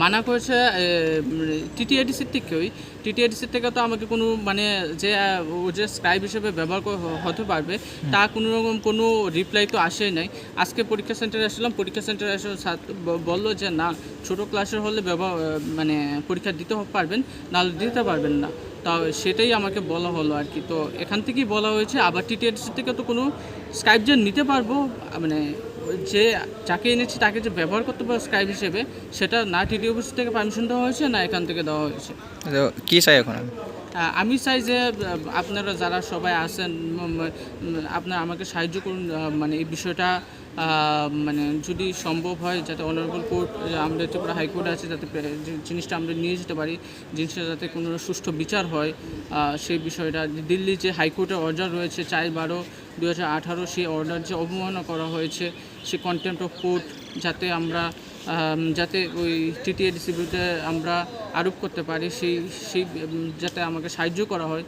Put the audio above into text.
মানা করেছে টিটিআইডিসির থেকেই টিটিআইডিসির থেকে তো আমাকে কোনো মানে যে ও যে স্ক্রাইব হিসেবে ব্যবহার হতে পারবে তা কোনো রকম কোনো রিপ্লাই তো আসেই নাই। আজকে পরীক্ষা সেন্টারে আসলাম পরীক্ষা সেন্টারে ব- বলল যে না ছোটো ক্লাসের হলে ব্যবহার মানে পরীক্ষা দিতে পারবেন নাহলে দিতে পারবেন না। তা সেটাই আমাকে বলা হলো আর কি। তো এখান থেকেই বলা হয়েছে আবার টিটিআইডিসি থেকে তো কোনো স্ক্রাইব যে নিতে পারব মানে যে যাকে এনেছি তাকে যে ব্যবহার করতে পারো স্ক্রাইব হিসেবে, সেটা না টিডি অফিস থেকে পারমিশন দেওয়া হয়েছে, না এখান থেকে দেওয়া হয়েছে। কি চাই এখন আমি? আমি চাই যে আপনারা যারা সবাই আছেন আপনারা আমাকে সাহায্য করুন মানে এই বিষয়টা মানে যদি সম্ভব হয় যাতে অনারেবল কোর্ট আমাদের ত্রিপুরা হাইকোর্ট আছে যাতে জিনিসটা আমরা নিয়ে যেতে পারি জিনিসটা যাতে কোনো সুষ্ঠু বিচার হয় সেই বিষয়টা দিল্লি যে হাইকোর্টের অর্ডার রয়েছে চার বারো দু সেই অর্ডার যে অবমাননা করা হয়েছে সে কন্টেম্প অফ কোর্ট যাতে আমরা আম, যাতে ওই টিটিএডিসির বিরুদ্ধে আমরা আরোপ করতে পারি, সেই সেই যাতে আমাকে সাহায্য করা হয়।